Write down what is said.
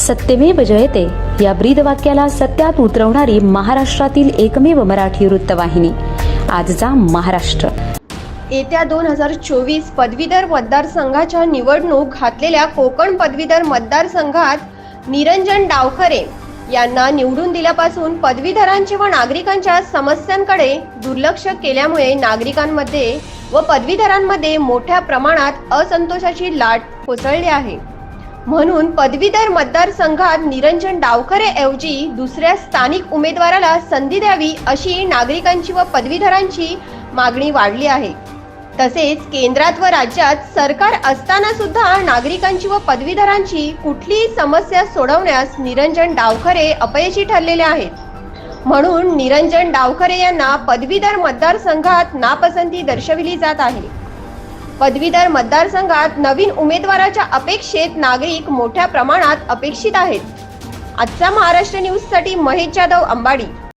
सत्यमेव जयते. या ब्रीद वाक्याला सत्यात उतरवणारी महाराष्ट्रातील एकमेव मराठी वृत्तवाहिनी. आजचा महाराष्ट्र. येत्या दोन हजार चोवीस पदवीधर मतदारसंघाच्या निवडणूक घातलेल्या कोकण पदवीधर मतदारसंघात निरंजन डावखरे यांना निवडून दिल्यापासून पदवीधरांचे व नागरिकांच्या समस्यांकडे दुर्लक्ष केल्यामुळे नागरिकांमध्ये व पदवीधरांमध्ये मोठ्या प्रमाणात असंतोषाची लाट कोसळली आहे. म्हणून पदवीधर मतदारसंघात निरंजन डावखरे ऐवजी दुसऱ्या स्थानिक उमेदवाराला संधी द्यावी अशी नागरिकांची व पदवीधरांची मागणी वाढली आहे. तसेच केंद्रात व राज्यात सरकार असताना सुद्धा नागरिकांची व पदवीधरांची कुठलीही समस्या सोडवण्यास निरंजन डावखरे अपयशी ठरलेले आहेत. म्हणून निरंजन डावखरे यांना पदवीधर मतदारसंघात नापसंती दर्शविली जात आहे. पदवीधर मतदारसंघात नवीन उमेदवाराच्या अपेक्षेत नागरिक मोठ्या प्रमाणात अपेक्षित आहेत. आजचा महाराष्ट्र न्यूजसाठी महेश जाधव अंबाडी.